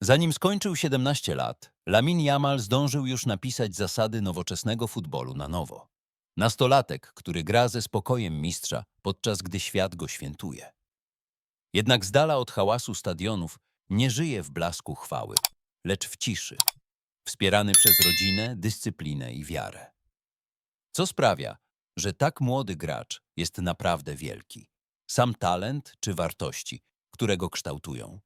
Zanim skończył 17 lat, Lamin Jamal zdążył już napisać zasady nowoczesnego futbolu na nowo. Nastolatek, który gra ze spokojem mistrza, podczas gdy świat go świętuje. Jednak z dala od hałasu stadionów nie żyje w blasku chwały, lecz w ciszy, wspierany przez rodzinę, dyscyplinę i wiarę. Co sprawia, że tak młody gracz jest naprawdę wielki? Sam talent czy wartości, które go kształtują?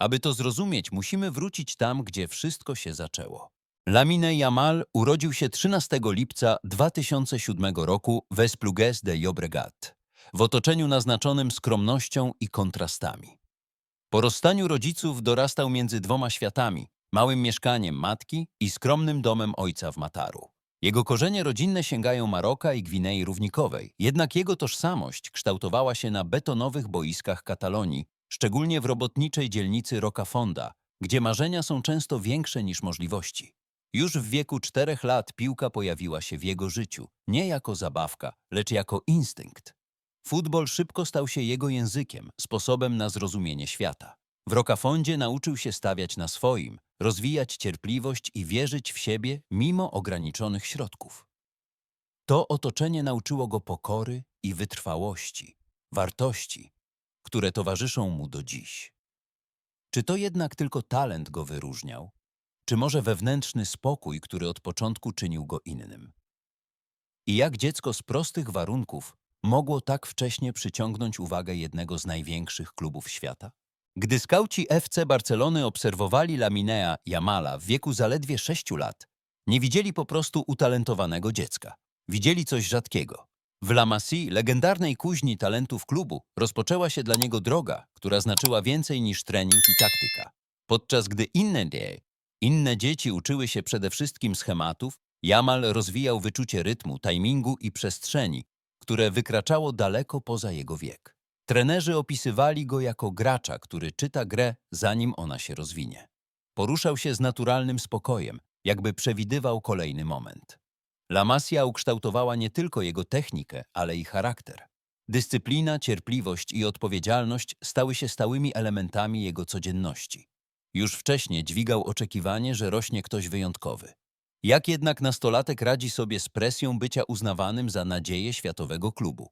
Aby to zrozumieć, musimy wrócić tam, gdzie wszystko się zaczęło. Lamine Yamal urodził się 13 lipca 2007 roku w Esplugues de Llobregat, w otoczeniu naznaczonym skromnością i kontrastami. Po rozstaniu rodziców dorastał między dwoma światami, małym mieszkaniem matki i skromnym domem ojca w Mataru. Jego korzenie rodzinne sięgają Maroka i Gwinei Równikowej, jednak jego tożsamość kształtowała się na betonowych boiskach Katalonii, szczególnie w robotniczej dzielnicy Rocafonda, gdzie marzenia są często większe niż możliwości. Już w wieku czterech lat piłka pojawiła się w jego życiu, nie jako zabawka, lecz jako instynkt. Futbol szybko stał się jego językiem, sposobem na zrozumienie świata. W Rocafondzie nauczył się stawiać na swoim, rozwijać cierpliwość i wierzyć w siebie mimo ograniczonych środków. To otoczenie nauczyło go pokory i wytrwałości, wartości, które towarzyszą mu do dziś. Czy to jednak tylko talent go wyróżniał, czy może wewnętrzny spokój, który od początku czynił go innym? I jak dziecko z prostych warunków mogło tak wcześnie przyciągnąć uwagę jednego z największych klubów świata? Gdy skauci FC Barcelony obserwowali Laminea Jamala w wieku zaledwie sześciu lat, nie widzieli po prostu utalentowanego dziecka. Widzieli coś rzadkiego. W La Masie, legendarnej kuźni talentów klubu, rozpoczęła się dla niego droga, która znaczyła więcej niż trening i taktyka. Podczas gdy inne die, inne dzieci uczyły się przede wszystkim schematów, Jamal rozwijał wyczucie rytmu, timingu i przestrzeni, które wykraczało daleko poza jego wiek. Trenerzy opisywali go jako gracza, który czyta grę, zanim ona się rozwinie. Poruszał się z naturalnym spokojem, jakby przewidywał kolejny moment. La Masia ukształtowała nie tylko jego technikę, ale i charakter. Dyscyplina, cierpliwość i odpowiedzialność stały się stałymi elementami jego codzienności. Już wcześniej dźwigał oczekiwanie, że rośnie ktoś wyjątkowy. Jak jednak nastolatek radzi sobie z presją bycia uznawanym za nadzieję światowego klubu?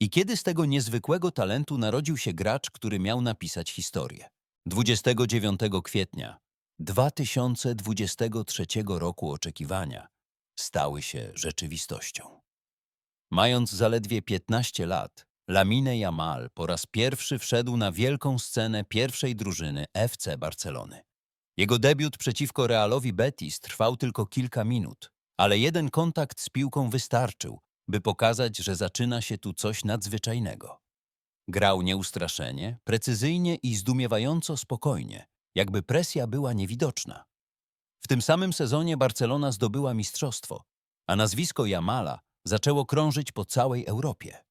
I kiedy z tego niezwykłego talentu narodził się gracz, który miał napisać historię? 29 kwietnia 2023 roku oczekiwania stały się rzeczywistością. Mając zaledwie 15 lat, Lamine Yamal po raz pierwszy wszedł na wielką scenę pierwszej drużyny FC Barcelony. Jego debiut przeciwko Realowi Betis trwał tylko kilka minut, ale jeden kontakt z piłką wystarczył, by pokazać, że zaczyna się tu coś nadzwyczajnego. Grał nieustraszenie, precyzyjnie i zdumiewająco spokojnie, jakby presja była niewidoczna. W tym samym sezonie Barcelona zdobyła mistrzostwo, a nazwisko Jamala zaczęło krążyć po całej Europie.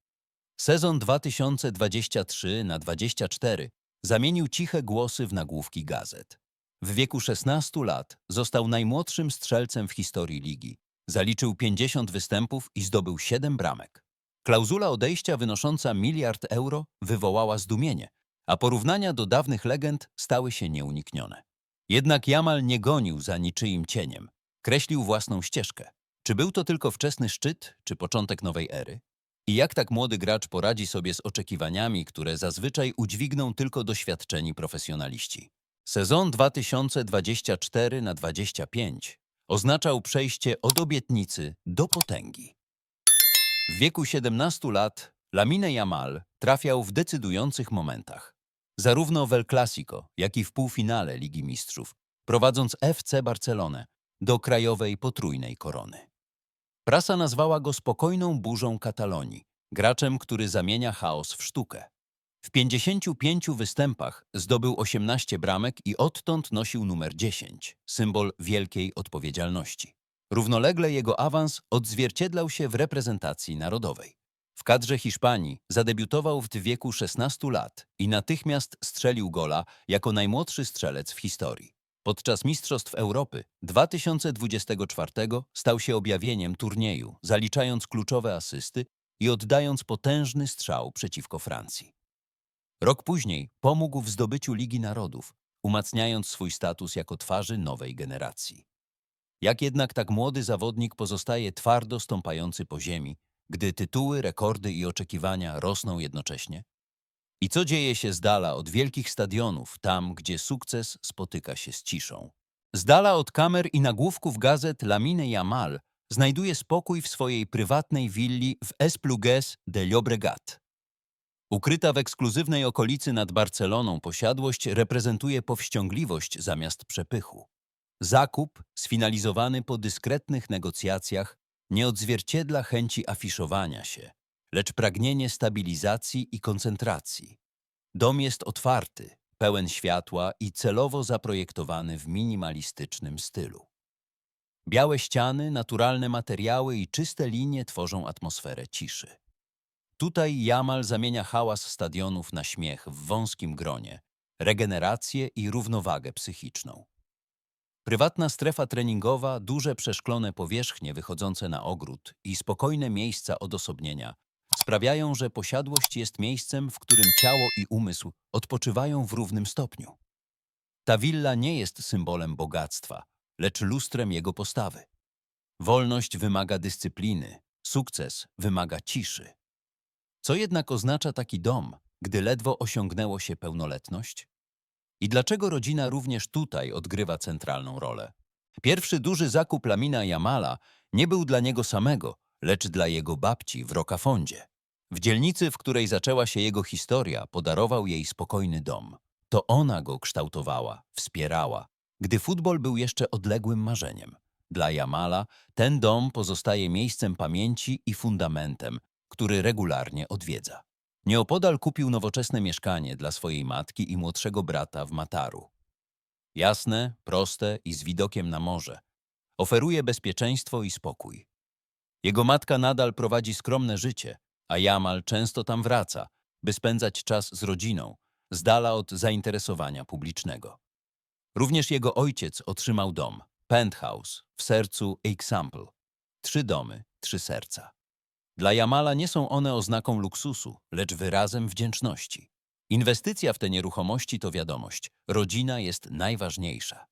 Sezon 2023 na 24 zamienił ciche głosy w nagłówki gazet. W wieku 16 lat został najmłodszym strzelcem w historii ligi. Zaliczył 50 występów i zdobył 7 bramek. Klauzula odejścia wynosząca miliard euro wywołała zdumienie, a porównania do dawnych legend stały się nieuniknione. Jednak Jamal nie gonił za niczyim cieniem. Kreślił własną ścieżkę. Czy był to tylko wczesny szczyt, czy początek nowej ery? I jak tak młody gracz poradzi sobie z oczekiwaniami, które zazwyczaj udźwigną tylko doświadczeni profesjonaliści? Sezon 2024 na 25 oznaczał przejście od obietnicy do potęgi. W wieku 17 lat Lamine Yamal trafiał w decydujących momentach. Zarówno w El Clasico, jak i w półfinale Ligi Mistrzów, prowadząc FC Barcelonę do krajowej potrójnej korony. Prasa nazwała go spokojną burzą Katalonii, graczem, który zamienia chaos w sztukę. W 55 występach zdobył 18 bramek i odtąd nosił numer 10, symbol wielkiej odpowiedzialności. Równolegle jego awans odzwierciedlał się w reprezentacji narodowej. W kadrze Hiszpanii zadebiutował w wieku 16 lat i natychmiast strzelił gola jako najmłodszy strzelec w historii. Podczas Mistrzostw Europy 2024 stał się objawieniem turnieju, zaliczając kluczowe asysty i oddając potężny strzał przeciwko Francji. Rok później pomógł w zdobyciu Ligi Narodów, umacniając swój status jako twarzy nowej generacji. Jak jednak tak młody zawodnik pozostaje twardo stąpający po ziemi, gdy tytuły, rekordy i oczekiwania rosną jednocześnie? I co dzieje się z dala od wielkich stadionów, tam, gdzie sukces spotyka się z ciszą? Z dala od kamer i nagłówków gazet Lamine Yamal znajduje spokój w swojej prywatnej willi w Esplugues de Llobregat. Ukryta w ekskluzywnej okolicy nad Barceloną posiadłość reprezentuje powściągliwość zamiast przepychu. Zakup, sfinalizowany po dyskretnych negocjacjach, nie odzwierciedla chęci afiszowania się, lecz pragnienie stabilizacji i koncentracji. Dom jest otwarty, pełen światła i celowo zaprojektowany w minimalistycznym stylu. Białe ściany, naturalne materiały i czyste linie tworzą atmosferę ciszy. Tutaj Jamal zamienia hałas stadionów na śmiech w wąskim gronie, regenerację i równowagę psychiczną. Prywatna strefa treningowa, duże przeszklone powierzchnie wychodzące na ogród i spokojne miejsca odosobnienia sprawiają, że posiadłość jest miejscem, w którym ciało i umysł odpoczywają w równym stopniu. Ta willa nie jest symbolem bogactwa, lecz lustrem jego postawy. Wolność wymaga dyscypliny, sukces wymaga ciszy. Co jednak oznacza taki dom, gdy ledwo osiągnęło się pełnoletność? I dlaczego rodzina również tutaj odgrywa centralną rolę? Pierwszy duży zakup Lamina Jamala nie był dla niego samego, lecz dla jego babci w Rokafondzie. W dzielnicy, w której zaczęła się jego historia, podarował jej spokojny dom. To ona go kształtowała, wspierała, gdy futbol był jeszcze odległym marzeniem. Dla Jamala ten dom pozostaje miejscem pamięci i fundamentem, który regularnie odwiedza. Nieopodal kupił nowoczesne mieszkanie dla swojej matki i młodszego brata w Mataru. Jasne, proste i z widokiem na morze. Oferuje bezpieczeństwo i spokój. Jego matka nadal prowadzi skromne życie, a Jamal często tam wraca, by spędzać czas z rodziną, z dala od zainteresowania publicznego. Również jego ojciec otrzymał dom, penthouse, w sercu Example. Trzy domy, trzy serca. Dla Jamala nie są one oznaką luksusu, lecz wyrazem wdzięczności. Inwestycja w te nieruchomości to wiadomość, rodzina jest najważniejsza.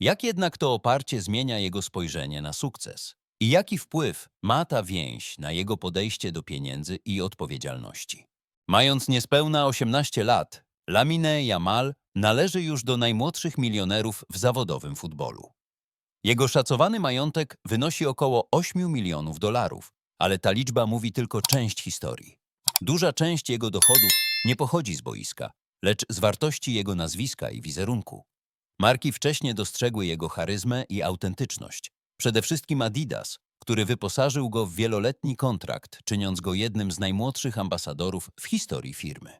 Jak jednak to oparcie zmienia jego spojrzenie na sukces? I jaki wpływ ma ta więź na jego podejście do pieniędzy i odpowiedzialności? Mając niespełna 18 lat, Lamine Yamal należy już do najmłodszych milionerów w zawodowym futbolu. Jego szacowany majątek wynosi około 8 milionów dolarów, ale ta liczba mówi tylko część historii. Duża część jego dochodów nie pochodzi z boiska, lecz z wartości jego nazwiska i wizerunku. Marki wcześnie dostrzegły jego charyzmę i autentyczność. Przede wszystkim Adidas, który wyposażył go w wieloletni kontrakt, czyniąc go jednym z najmłodszych ambasadorów w historii firmy.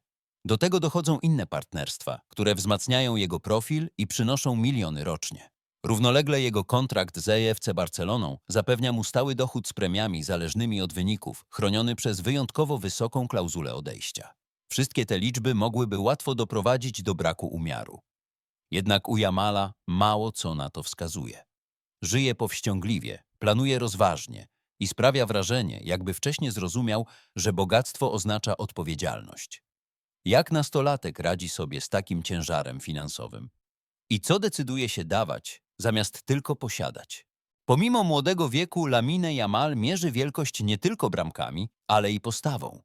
Do tego dochodzą inne partnerstwa, które wzmacniają jego profil i przynoszą miliony rocznie. Równolegle jego kontrakt z EFC Barceloną zapewnia mu stały dochód z premiami zależnymi od wyników, chroniony przez wyjątkowo wysoką klauzulę odejścia. Wszystkie te liczby mogłyby łatwo doprowadzić do braku umiaru. Jednak u Jamala mało co na to wskazuje. Żyje powściągliwie, planuje rozważnie i sprawia wrażenie, jakby wcześniej zrozumiał, że bogactwo oznacza odpowiedzialność. Jak nastolatek radzi sobie z takim ciężarem finansowym? I co decyduje się dawać, zamiast tylko posiadać? Pomimo młodego wieku Lamine Yamal mierzy wielkość nie tylko bramkami, ale i postawą.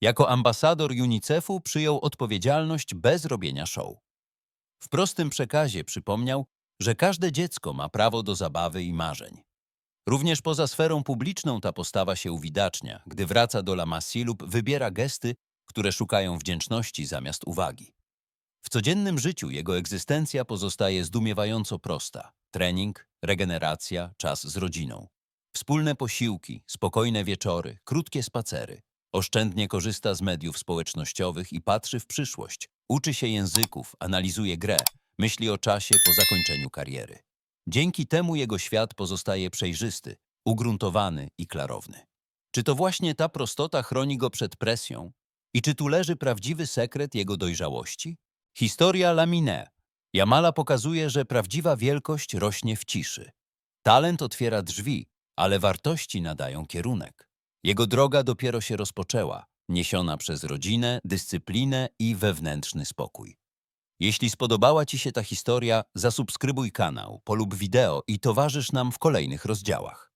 Jako ambasador UNICEF-u przyjął odpowiedzialność bez robienia show. W prostym przekazie przypomniał, że każde dziecko ma prawo do zabawy i marzeń. Również poza sferą publiczną ta postawa się uwidacznia, gdy wraca do La lub wybiera gesty, które szukają wdzięczności zamiast uwagi. W codziennym życiu jego egzystencja pozostaje zdumiewająco prosta. Trening, regeneracja, czas z rodziną. Wspólne posiłki, spokojne wieczory, krótkie spacery. Oszczędnie korzysta z mediów społecznościowych i patrzy w przyszłość. Uczy się języków, analizuje grę, myśli o czasie po zakończeniu kariery. Dzięki temu jego świat pozostaje przejrzysty, ugruntowany i klarowny. Czy to właśnie ta prostota chroni go przed presją? I czy tu leży prawdziwy sekret jego dojrzałości? Historia Lamine. Jamala pokazuje, że prawdziwa wielkość rośnie w ciszy. Talent otwiera drzwi, ale wartości nadają kierunek. Jego droga dopiero się rozpoczęła, niesiona przez rodzinę, dyscyplinę i wewnętrzny spokój. Jeśli spodobała Ci się ta historia, zasubskrybuj kanał, polub wideo i towarzysz nam w kolejnych rozdziałach.